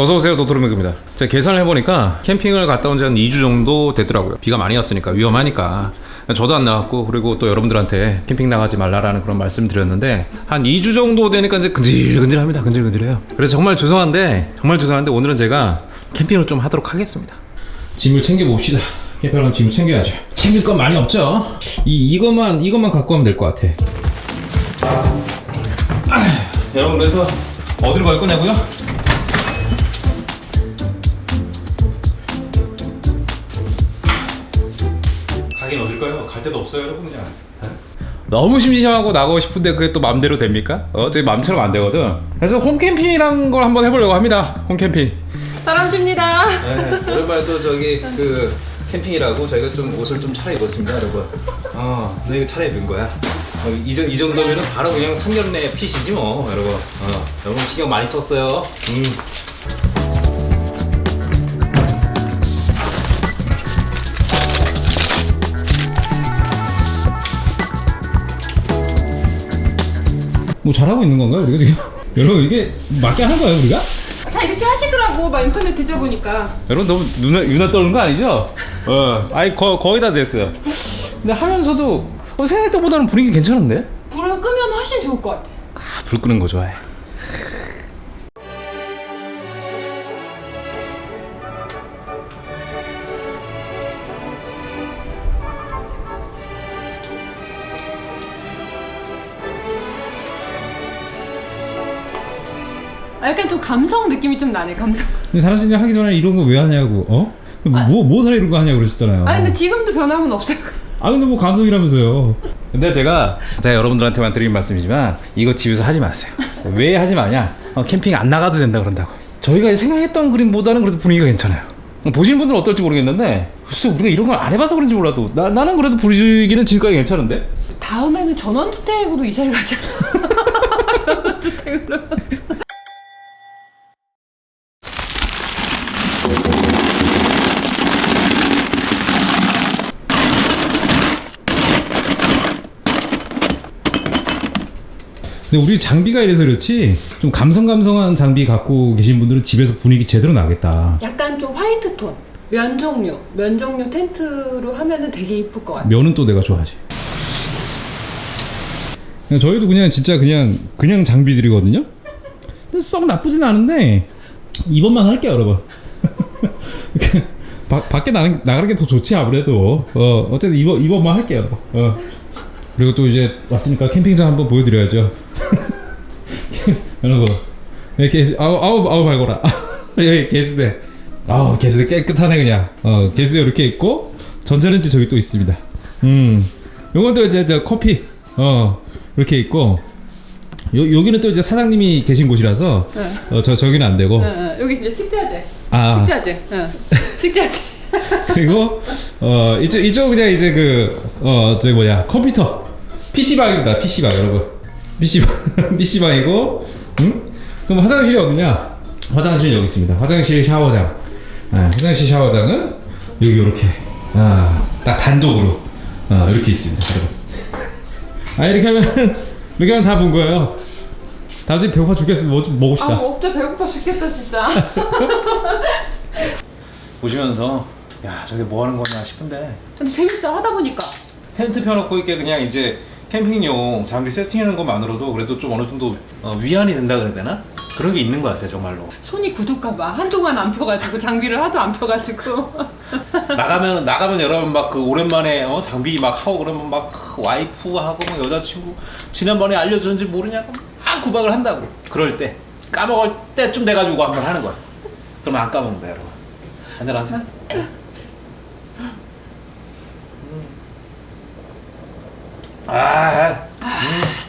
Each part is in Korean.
어서 오세요 도토리묵입니다. 제가 계산을 해보니까 캠핑을 갔다 온 지 한 2주 정도 됐더라고요. 비가 많이 왔으니까 위험하니까 저도 안 나갔고 그리고 또 여러분들한테 캠핑 나가지 말라라는 그런 말씀 드렸는데 한 2주 정도 되니까 이제 근질근질합니다. 근질근질해요. 그래서 정말 죄송한데 정말 죄송한데 오늘은 제가 캠핑을 좀 하도록 하겠습니다. 짐을 챙겨 봅시다. 캠핑하면 짐을 챙겨야죠. 챙길 건 많이 없죠. 이 이것만 이것만 갖고 가면 될 것 같아. 여러분 그래서 어디로 갈 거냐고요? 가긴 어딜까요? 갈 데도 없어요 여러분 그냥. 너무 심심하고 나가고 싶은데 그게 또 맘대로 됩니까? 어, 제 맘처럼 안 되거든. 그래서 홈캠핑이란 걸 한번 해보려고 합니다 홈캠핑. 사랑입니다. 네, 오랜만에 또 저기 그 캠핑이라고 저희가 좀 옷을 좀 차려입었습니다 여러분. 어, 나 이거 차려입은 거야? 어, 이, 정- 이 정도면은 바로 그냥 상견례 핏이지 뭐 여러분. 어, 여러분 신경 많이 썼어요. 음. 뭐 잘하고 있는 건가요 우리가 지금? 여러분 이게 맞게 하는 거예요 우리가? 다 이렇게 하시더라고. 막 인터넷 뒤져보니까. 여러분 너무 누나 유나 떠는 거 아니죠? 어, 아니 거, 거의 다 됐어요. 근데 하면서도 어, 생각했던 보다는 분위기 괜찮은데? 불을 끄면 훨씬 좋을 것 같아. 아, 불 끄는 거 좋아해. 아, 약간 좀 감성 느낌이 좀 나네. 감성. 근데 다른 진짜 하기 전에 이런 거 왜 하냐고 어? 뭐, 뭐 살아 이런 거 하냐고 그러셨잖아요 아 근데 지금도 변함은 없어요. 아 근데 뭐 감동이라면서요 근데 제가 제가 여러분들한테만 드리는 말씀이지만 이거 집에서 하지 마세요. 왜 하지 마냐? 어, 캠핑 안 나가도 된다 그런다고. 저희가 생각했던 그림보다는 그래도 분위기가 괜찮아요. 어, 보시는 분들은 어떨지 모르겠는데 글쎄 우리가 이런 걸 안 해봐서 그런지 몰라도 나, 나는 그래도 분위기는 지금까지 괜찮은데? 다음에는 전원주택으로 이사를 가자. 전원주택으로. 근데 우리 장비가 이래서 그렇지 좀 감성감성한 장비 갖고 계신 분들은 집에서 분위기 제대로 나겠다 약간 좀 화이트 톤. 면 종류. 면 종류 텐트로 하면은 되게 이쁠 것 같아. 면은 또 내가 좋아하지 그냥 저희도 그냥 진짜 그냥 그냥 장비들이거든요 근데 썩 나쁘진 않은데 이번만 할게요 여러분 바, 밖에 나는, 나가는 게 더 좋지 아무래도 어, 어쨌든 이번, 이번만 할게요 어. 그리고 또 이제 왔으니까 캠핑장 한번 보여드려야죠 여러분 이렇게 아우 아우 아우 말거라 여기 개수대 아우 개수대 깨끗하네 그냥 어 개수대 이렇게 있고 전자레인지 저기 또 있습니다 음 요건 또 이제 저 커피 어 이렇게 있고 요 여기는 또 이제 사장님이 계신 곳이라서 네. 어 저 저기는 안 되고 응, 응. 여기 이제 식자재. 아 식자재. 응. 식자재. 그리고 어 이쪽 이쪽 그냥 이제 그 어 저기 뭐냐 컴퓨터 PC방입니다 PC방 여러분. PC방 PC방이고 응? 그럼 화장실이 어디냐? 화장실이 여기 있습니다. 화장실 샤워장. 아, 화장실 샤워장은 여기 이렇게 아 딱 단독으로 아 이렇게 있습니다 여러분. 아 이렇게 하면 이렇게 하면 다 본 거예요. 다음 주에 배고파 죽겠으면 뭐 좀 먹읍시다. 아, 업자 배고파 죽겠다 진짜. 보시면서 야 저게 뭐 하는 거냐 싶은데. 근데 재밌어. 하다 보니까. 텐트 펴놓고 이렇게 그냥 이제 캠핑용 장비 세팅하는 것만으로도 그래도 좀 어느 정도 어, 위안이 된다 그래야 되나? 그런 게 있는 것 같아 정말로. 손이 굳을까 봐 한동안 안 펴가지고 장비를 하도 안 펴가지고. 나가면 나가면 여러분 막 그 오랜만에 어, 장비 막 하고 그러면 막 와이프하고 막 여자친구 지난번에 알려줬는지 모르냐고 막 구박을 한다고. 그럴 때 까먹을 때쯤 돼가지고 한번 하는 거야. 그러면 안 까먹는다 여러분. 한잔 하세요 아, 음.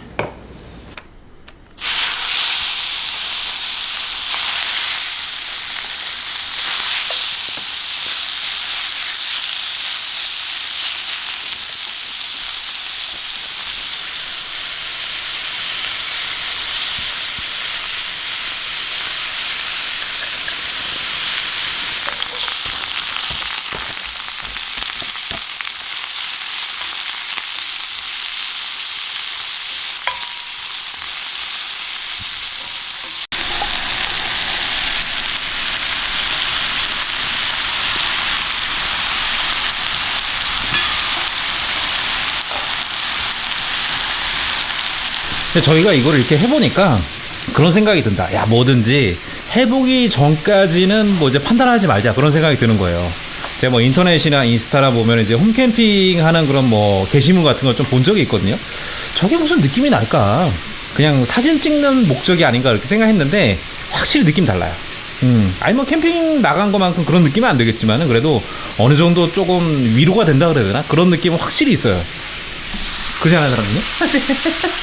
저희가 이거를 이렇게 해보니까 그런 생각이 든다. 야, 뭐든지 해보기 전까지는 뭐 이제 판단하지 말자. 그런 생각이 드는 거예요. 제가 뭐 인터넷이나 인스타나 보면 이제 홈캠핑 하는 그런 뭐 게시물 같은 걸 좀 본 적이 있거든요. 저게 무슨 느낌이 날까? 그냥 사진 찍는 목적이 아닌가 이렇게 생각했는데 확실히 느낌 달라요. 음, 아니 뭐 캠핑 나간 것만큼 그런 느낌은 안 되겠지만은 그래도 어느 정도 조금 위로가 된다 그래야 되나? 그런 느낌은 확실히 있어요. 그렇지 않아요, 사람님?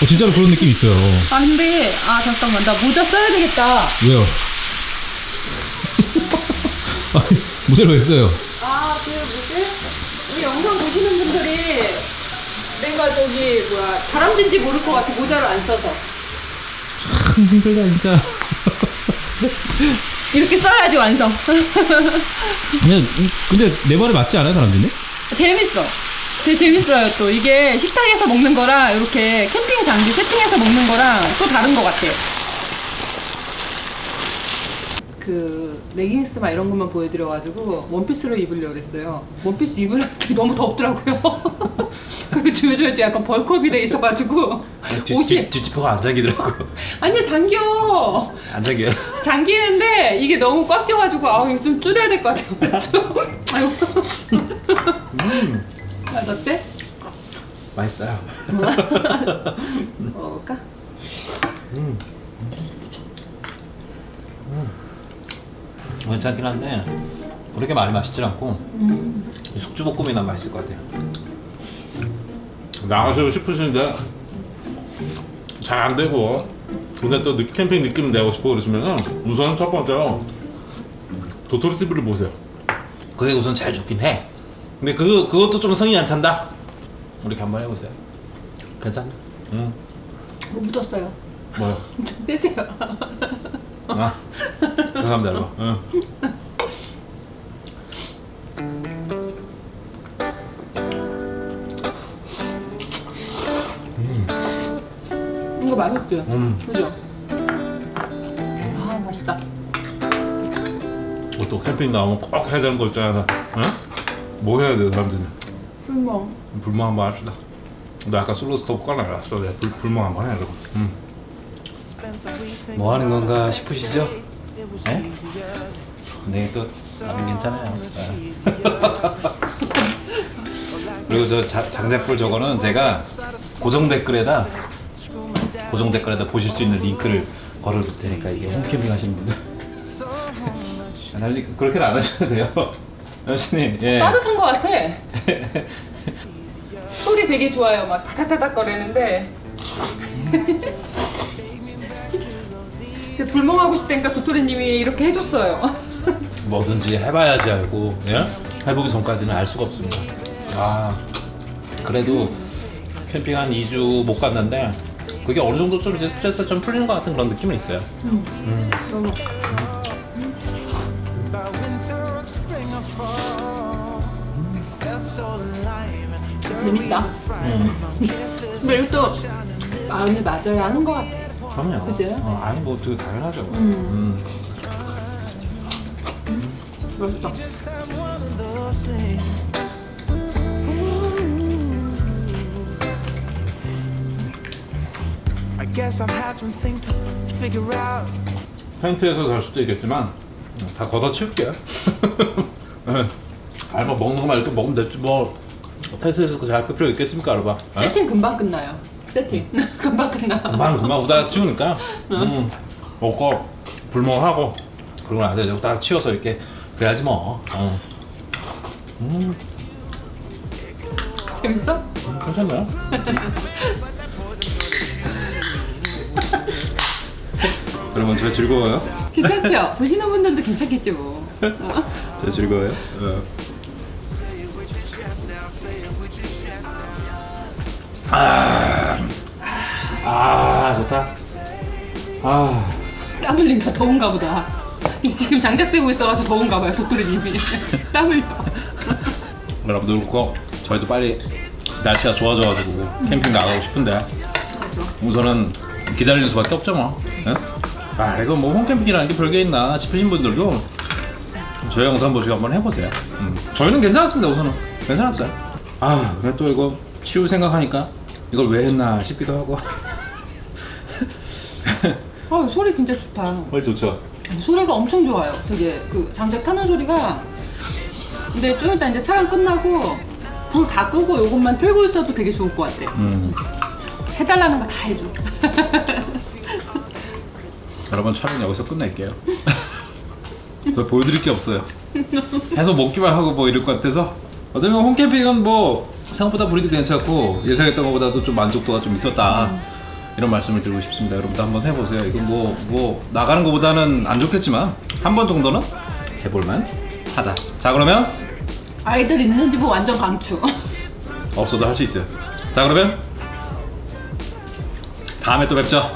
어, 진짜로 그런 느낌 있어요. 아 근데 아 잠깐만 나 모자 써야 되겠다. 왜요? 아니, 모자를 왜 써요? 아 그 뭐지? 우리 영상 보시는 분들이 내가 저기 뭐야 다람쥐인지 모를 것 같아 모자를 안 써서 참 힘들다 진짜. 이렇게 써야지 완성. 그냥 이- 근데 내 말에 맞지 않아요 사람들이? 재밌어. 되게 재밌어요 또 이게 식탁에서 먹는 거랑 이렇게 캠핑 장비 세팅해서 먹는 거랑 또 다른 것 같아. 그 레깅스 막 이런 것만 보여드려가지고 원피스를 입으려고 그랬어요. 원피스 입으려니 너무 덥더라고요. 그리고 주저주 약간 벌크업이 돼 있어가지고 옷이 뒷지퍼가 안 잠기더라고요. 아니야 잠겨. 안 잠겨요. 잠기는데 이게 너무 꽉 껴가지고 아 이거 좀 줄여야 될 것 같아요. 아이고. 아, 어때? 맛있어요. 먹을까? 괜찮긴 한데 그렇게 많이 맛있진 않고 음. 숙주볶음이나 맛있을 것 같아요. 나가시고 싶으신데 잘 안 되고 근데 또 느- 캠핑 느낌 내고 싶어 그러시면은 우선 첫 번째로 도토리 TV를 보세요. 그게 우선 제일 좋긴 해. 근데 그 그것도 좀 성이 안 찬다. 이렇게 한번 해보세요. 괜찮나? 응. 뭐 묻었어요. 뭐요? 좀 떼세요. 아, 죄송합니다 여러분. 응. 이거 맛있지? 음. 그죠? 아 맛있다. 뭐또 캠핑 나오면 꼭 해야 되는 거 있잖아. 응? 뭐 해야 돼 사람들은? 불멍. 불멍 한번 합시다. 나 아까 솔로 스토브 꺼내놨어. 내가 불, 불멍 한번 해 여러분. 응. 뭐 하는 건가 싶으시죠? 에? 근데 또 나는 괜찮아요. 네. 그리고 저 자- 장작불 저거는 제가 고정 댓글에다 고정 댓글에다 보실 수 있는 링크를 걸어둘 테니까 이게 홈캠핑 하시는 분들 사실 그렇게는 안 하셔도 돼요. 여신님, 예. 따뜻한 것 같아. 소리 되게 좋아요. 막 타닥타닥 거리는데. 불멍하고 싶다니까 도토리님이 이렇게 해줬어요. 뭐든지 해봐야지 알고 예? 해보기 전까지는 알 수가 없습니다. 아 그래도 캠핑 한 2주 못 갔는데 그게 어느 정도 좀 이제 스트레스 좀 풀리는 것 같은 그런 느낌은 있어요. 너무 재밌다. 근데 이것도 마음이 맞아야 하는 것 같아. 그럼요. 그치? 어, 아니 뭐 되게 당연하죠. 음. 음. 맛있다. I guess I've had some things to figure out. 텐트에서 잘 수도 있겠지만 다 걷어치울게요. 예. 아니 뭐 먹는 거만 이렇게 먹으면 됐지 뭐 텐트에서 잘할 필요 있겠습니까 여러분? 예? 세팅 금방 끝나요. 세팅 금방 끝나. 금방 금방 후다 치우니까 음, 먹고 불멍하고 그러고 나서 이제 딱 치워서 이렇게 그래야지 뭐 어. 재밌어? 괜찮나요? 여러분 저 즐거워요? 괜찮죠? 보시는 분들도 괜찮겠지 뭐. 어? 저 즐거워요? 어. 아 좋다. 아 땀 흘린다. 더운가 보다. 지금 장작 대고 있어가지고 더운가 봐요. 도토리님이 땀 흘려. 여러분들 그거 저희도 빨리 날씨가 좋아져가지고 캠핑 나가고 싶은데 우선은 기다리는 수밖에 없죠 뭐. 예? 아 이거 뭐 홈캠핑이라는 게 별게 있나 싶으신 분들도 저희 영상 보시고 한번 해보세요. 음. 저희는 괜찮았습니다 우선은 괜찮았어요. 아 근데 또 이거 치울 생각하니까 이걸 왜 했나 싶기도 하고 아 소리 진짜 좋다. 훨 좋죠. 소리가 엄청 좋아요. 되게 그 장작 타는 소리가. 근데 좀 이따 이제 촬영 끝나고 불 다 끄고 요것만 틀고 있어도 되게 좋을 것 같아. 음. 해달라는 거 다 해줘. 여러분 촬영 여기서 끝낼게요. 더 보여드릴 게 없어요. 해서 먹기만 하고 뭐 이럴 것 같아서 어쩌면 홈캠핑은 뭐 생각보다 분위기도 괜찮고 예상했던 것보다도 좀 만족도가 좀 있었다. 이런 말씀을 드리고 싶습니다. 여러분도 한번 해보세요. 이거 뭐, 뭐, 나가는 것보다는 안 좋겠지만, 한 번 정도는 해볼만 하다. 자, 그러면 아이들 있는 집은 완전 강추. 없어도 할 수 있어요. 자, 그러면 다음에 또 뵙죠.